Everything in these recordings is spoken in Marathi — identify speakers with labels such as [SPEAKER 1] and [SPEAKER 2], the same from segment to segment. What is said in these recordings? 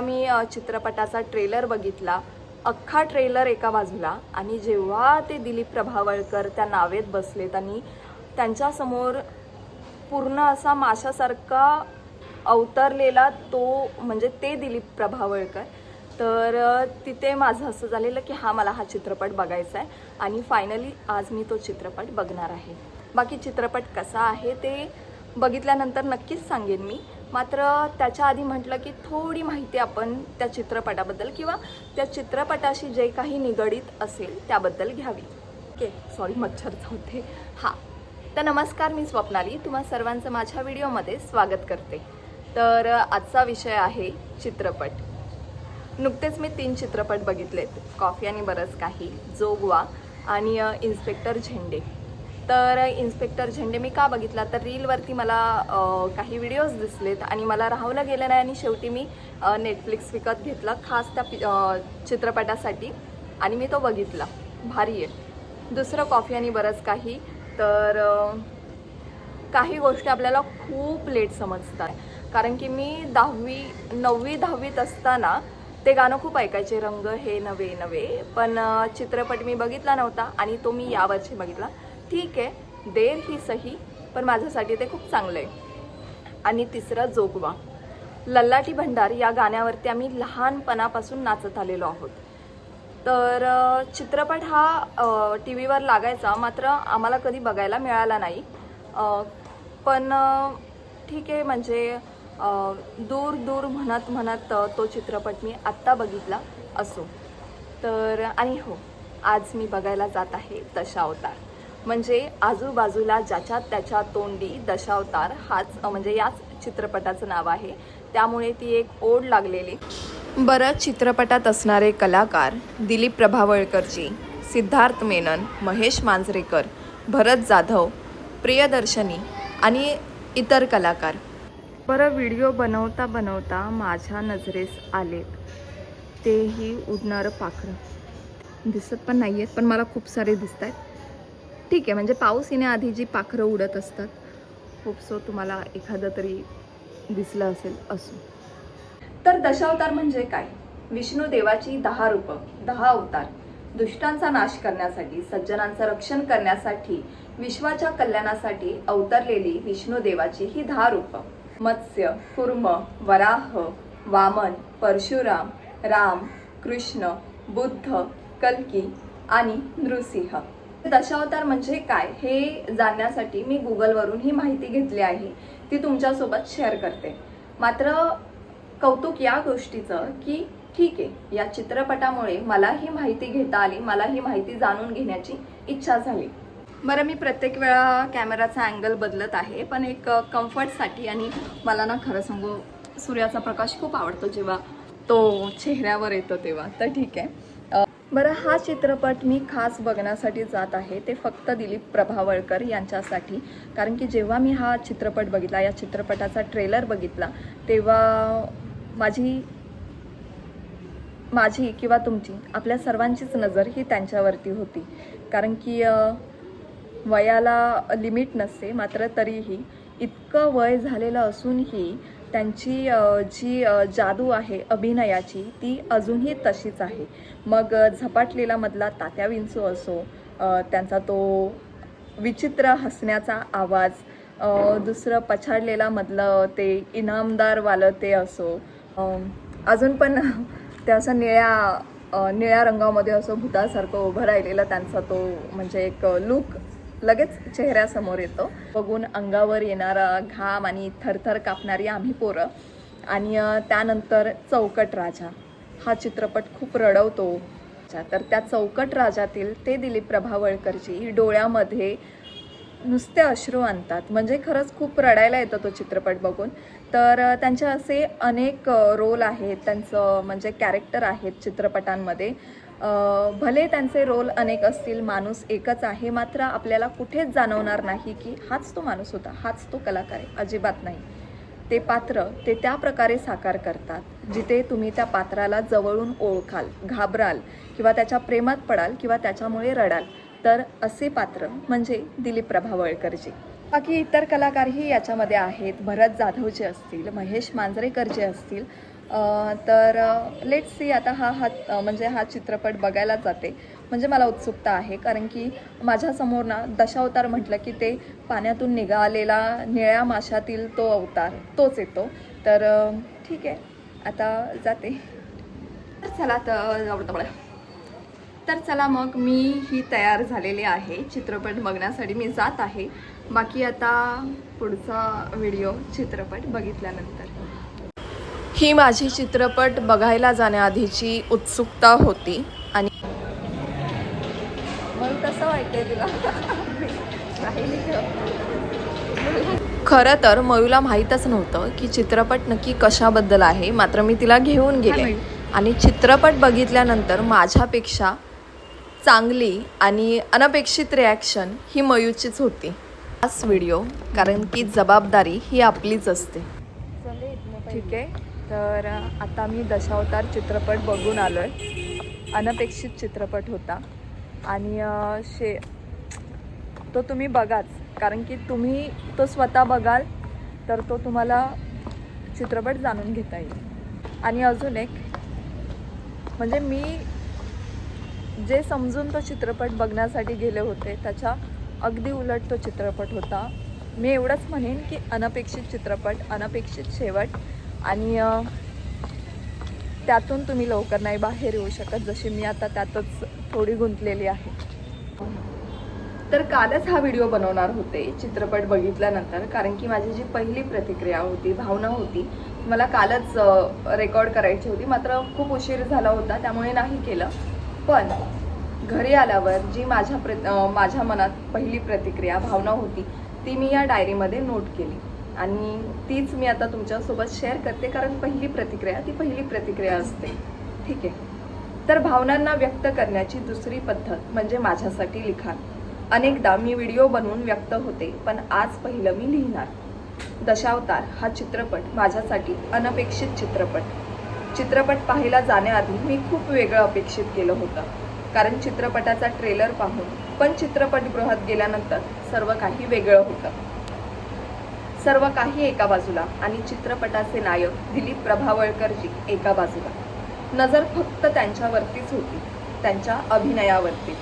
[SPEAKER 1] मी चित्रपटाचा ट्रेलर बघितला. अख्खा ट्रेलर एका बाजूला. आणि जेव्हा ते दिलीप प्रभावळकर त्या नावेत बसलेत आणि त्यांच्यासमोर पूर्ण असा माशासारखा अवतरलेला तो म्हणजे ते दिलीप प्रभावळकर. तर तिथे माझं असं झालेलं की हा मला हा चित्रपट बघायचा आहे आणि फायनली आज मी तो चित्रपट बघणार आहे. बाकी चित्रपट कसा आहे ते बघितल्यानंतर नक्कीच सांगेन मी. मात्र त्याच्या आधी म्हटलं की थोडी माहिती आपण त्या चित्रपटाबद्दल किंवा त्या चित्रपटाशी जे काही निगडीत असेल त्याबद्दल घ्यावी. ओके सॉरी मच्छर होते हां. तर नमस्कार मी स्वप्नाली. तुम्हा सर्वांचं माझ्या व्हिडिओमध्ये स्वागत करते. तर आजचा विषय आहे चित्रपट. नुकतेच मी तीन चित्रपट बघितलेत. कॉफी आणि बरंच काही जोगवा आणि इन्स्पेक्टर झेंडे. तर इन्स्पेक्टर झेंडे मी का बघितला? तर रीलवरती मला काही व्हिडिओज दिसलेत आणि मला राहवलं गेलं नाही आणि शेवटी मी नेटफ्लिक्स विकत घेतला खास त्या पि- चित्रपटासाठी आणि मी तो बघितला. भारी आहे. दुसरं कॉफी आणि बरंच काही. तर काही गोष्टी आपल्याला खूप लेट समजतात. कारण की मी दहावी नववी दहावीत असताना ते गाणं खूप ऐकायचे. रंग हे नवे नवे. पण चित्रपट मी बघितला नव्हता आणि तो मी यावर्षी बघितला. ठीक आहे देर ही सही पण माझ्यासाठी ते खूप चांगलं आहे आणि तिसरं जोगवा. लल्लाटी भंडार या गाण्यावरती आम्ही लहानपणापासून नाचत आलेलो आहोत. तर चित्रपट हा टी व्हीवर लागायचा मात्र आम्हाला कधी बघायला मिळाला नाही. पण ठीक आहे म्हणजे दूर दूर म्हणत म्हणत तो चित्रपट मी आत्ता बघितला असो. तर आणि हो आज मी बघायला जात आहे दशावतार म्हणजे आजूबाजूला ज्याच्या त्याच्या तोंडी दशावतार हाच म्हणजे याच चित्रपटाचं नाव आहे. त्यामुळे ती एक ओढ लागलेली. बरं चित्रपटात असणारे कलाकार दिलीप प्रभावळकरजी सिद्धार्थ मेनन महेश मांजरेकर भरत जाधव प्रियदर्शनी आणि इतर कलाकार. बरं व्हिडिओ बनवता बनवता माझ्या नजरेस आले. तेही उडणारं पाखरं. दिसत पण नाही आहेत पण मला खूप सारे दिसत आहेत ठीक आहे म्हणजे पाऊस येण्याआधी जी पाखरं उडत असतात खूप सो तुम्हाला एखादं तरी दिसलं असेल असो. तर दशावतार म्हणजे काय? विष्णू देवाची दहा रूप दहा अवतार. दुष्टांचा नाश करण्यासाठी सज्जनांचं रक्षण करण्यासाठी विश्वाच्या कल्याणासाठी अवतरलेली विष्णू देवाची ही दहा रूप. मत्स्य कुर्म वराह वामन परशुराम राम कृष्ण बुद्ध कल्की आणि नृसिंह. दशावतार म्हणजे काय हे जाणण्यासाठी मी गुगलवरून ही माहिती घेतली आहे. ती तुमच्यासोबत शेअर करते. मात्र कौतुक या गोष्टीचं की ठीक आहे या चित्रपटामुळे मला ही माहिती घेता आली मला ही माहिती जाणून घेण्याची इच्छा झाली. बरं मी प्रत्येक वेळा कॅमेराचा अँगल बदलत आहे पण एक कम्फर्टसाठी आणि मला ना खरं सांगू सूर्याचा प्रकाश खूप आवडतो जेव्हा तो चेहऱ्यावर येतो तेव्हा. तर ठीक आहे. बरं हा चित्रपट मी खास बघण्यासाठी जात आहे. ते फक्त दिलीप प्रभावळकर यांच्यासाठी. कारण की जेव्हा मी हा चित्रपट बघितला या चित्रपटाचा ट्रेलर बघितला तेव्हा माझी माझी किंवा तुमची आपल्या सर्वांचीच नजर ही त्यांच्यावरती होती. कारण की वयाला लिमिट नसते मात्र तरीही इतकं वय झालेलं असूनही त्यांची जी जादू आहे अभिनयाची ती अजूनही तशीच आहे. मग झपाटलेला मधला तात्या विंचू असो त्यांचा तो विचित्र हसण्याचा आवाज दुसरं पछाडलेला मधलं ते इनामदारवालं ते असो अजून पण ते असं निळ्या निळ्या रंगामध्ये असं भूतासारखं उभं राहिलेलं त्यांचा तो म्हणजे एक लुक लगेच चेहऱ्यासमोर येतो. बघून अंगावर येणारा घाम आणि थरथर कापणारी आम्ही पोरं. आणि त्यानंतर चौकट राजा. हा चित्रपट खूप रडवतो. तर त्या चौकट राजातील ते दिलीप प्रभावळकरजी डोळ्यामध्ये नुसते अश्रू आणतात. म्हणजे खरंच खूप रडायला येतं तो चित्रपट बघून. तर त्यांचे असे अनेक रोल आहेत. त्यांचं म्हणजे कॅरेक्टर आहेत चित्रपटांमध्ये. भले त्यांचे रोल अनेक असतील माणूस एकच आहे मात्र आपल्याला कुठेच जाणवणार नाही की हाच तो माणूस होता हाच तो कलाकार आहे. अजिबात नाही. ते पात्र ते त्या प्रकारे साकार करतात जिथे तुम्ही त्या पात्राला जवळून ओळखाल घाबराल किंवा त्याच्या प्रेमात पडाल किंवा त्याच्यामुळे रडाल. तर असे पात्र म्हणजे दिलीप प्रभावळकरजी बाकी इतर कलाकारही याच्यामध्ये आहेत. भरत जाधवचे असतील महेश मांजरेकरचे असतील तर लेट सी आता हा हा म्हणजे हा चित्रपट बघायला जाते. म्हणजे मला उत्सुकता आहे कारण की माझ्यासमोर ना दशावतार म्हटलं की ते पाण्यातून निघालेला निळ्या माशातील तो अवतार तोच येतो. तर ठीक आहे आता जाते. तर चला तर तर चला मग मी ही तयार झालेली आहे चित्रपट बघण्यासाठी मी जात आहे. बाकी आता पुढचा व्हिडिओ चित्रपट बघितल्यानंतर. ही माझी चित्रपट बघायला जाण्याआधीची उत्सुकता होती आणि मग कसं वाटतंय तुला? खरं तर मयूला माहीतच नव्हतं की चित्रपट नक्की कशाबद्दल आहे. मात्र मी तिला घेऊन गेले. आणि चित्रपट बघितल्यानंतर माझ्यापेक्षा चांगली आणि अनपेक्षित रिॲक्शन ही मयूचीच होती. हाच व्हिडिओ कारण की जबाबदारी ही आपलीच असते. ठीक आहे? तर आता मी दशावतार चित्रपट बघून आलो आहे अनपेक्षित चित्रपट होता. आणि शे तो तुम्ही बघाच. कारण की तुम्ही तो स्वतः बघाल तर तो तुम्हाला चित्रपट जाणून घेता येईल. आणि अजून एक म्हणजे मी जे समजून तो चित्रपट बघण्यासाठी गेले होते त्याच्या अगदी उलट तो चित्रपट होता. मी एवढंच म्हणेन की अनपेक्षित चित्रपट अनपेक्षित शेवट आणि त्यातून तुम्ही लवकर नाही बाहेर येऊ शकत जशी मी आता त्यातच थोडी गुंतलेली आहे. तर कालच हा व्हिडिओ बनवणार होते चित्रपट बघितल्यानंतर. कारण की माझी जी पहिली प्रतिक्रिया होती भावना होती मला कालच रेकॉर्ड करायची होती. मात्र खूप उशीर झाला होता त्यामुळे नाही केलं. पण घरी आल्यावर जी माझ्या प्र माझ्या मनात पहिली प्रतिक्रिया भावना होती ती मी या डायरीमध्ये नोट केली. आणि तीच मी आता तुमच्यासोबत शेअर करते कारण पहिली प्रतिक्रिया ती पहिली प्रतिक्रिया असते. ठीक आहे. तर भावनांना व्यक्त करण्याची दुसरी पद्धत म्हणजे माझ्यासाठी लिखाण. अनेकदा मी व्हिडिओ बनवून व्यक्त होते पण आज पहिलं मी लिहिणार. दशावतार हा चित्रपट माझ्यासाठी अनपेक्षित चित्रपट. चित्रपट पाहायला जाण्याआधी मी खूप वेगळं अपेक्षित केलं होतं. कारण चित्रपटाचा ट्रेलर पाहून पण चित्रपटगृहात गेल्यानंतर सर्व काही वेगळं होतं. सर्व काही एका बाजूला आणि चित्रपटाचे नायक दिलीप प्रभावळकरजी एका बाजूला. नजर फक्त त्यांच्यावरतीच होती त्यांच्या अभिनयावरतीच.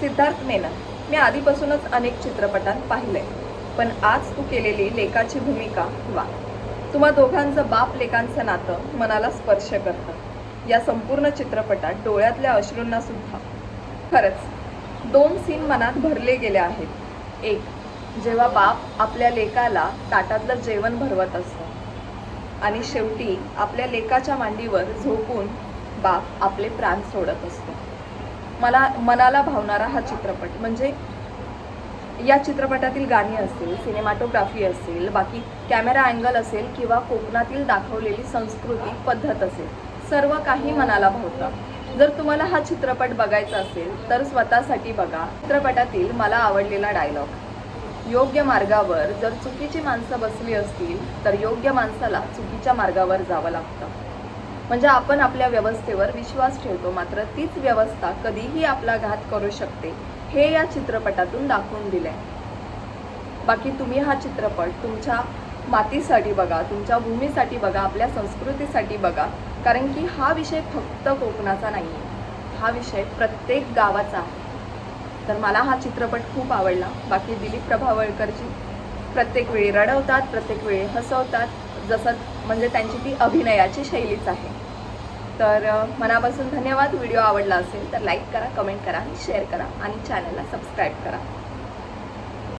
[SPEAKER 1] सिद्धार्थ मेनन मी आधीपासूनच अनेक चित्रपटात पाहिले पण आज तू केलेली लेकाची भूमिका वा. तुम्हा दोघांचं बाप लेकांचं नातं मनाला स्पर्श करतं. या संपूर्ण चित्रपटात डोळ्यातल्या अश्रूंना सुद्धा. खरंच दोन सीन मनात भरले गेले आहेत. एक जेव्हा बाप आपल्या लेकाला ताटातलं जेवण भरवत असतो आणि शेवटी आपल्या लेकाच्या मांडीवर झोपून बाप आपले प्राण सोडत असतो. मला मनाला भावणारा हा चित्रपट म्हणजे या चित्रपटातील गाणी असतील सिनेमॅटोग्राफी असेल बाकी कॅमेरा अँगल असेल किंवा कोकणातील दाखवलेली संस्कृती पद्धत असेल सर्व काही मनाला भावतं. जर तुम्हाला हा चित्रपट बघायचा असेल तर स्वतःसाठी बघा. चित्रपटातील मला आवडलेला डायलॉग. योग्य मार्गावर जर चुकीची माणसं बसली असतील तर योग्य माणसाला चुकीच्या मार्गावर जावं लागतं. म्हणजे आपण आपल्या व्यवस्थेवर विश्वास ठेवतो मात्र तीच व्यवस्था कधीही आपला घात करू शकते हे या चित्रपटातून दाखवून दिले बाकी तुम्ही हा चित्रपट तुमच्या मातीसाठी बघा तुमच्या भूमीसाठी बघा आपल्या संस्कृतीसाठी बघा कारण की हा विषय फक्त कोकणाचा नाही हा विषय प्रत्येक गावाचा आहे. तर मला हा चित्रपट खूप आवडला. बाकी दिलीप प्रभावळकरची प्रत्येक वेळी रडवतात प्रत्येक वेळी हसवतात जसं म्हणजे त्यांची ती अभिनयाची शैलीच आहे. तर मनापासून धन्यवाद. व्हिडिओ आवडला असेल तर लाईक करा कमेंट करा शेअर करा आणि चॅनलला सबस्क्राईब करा.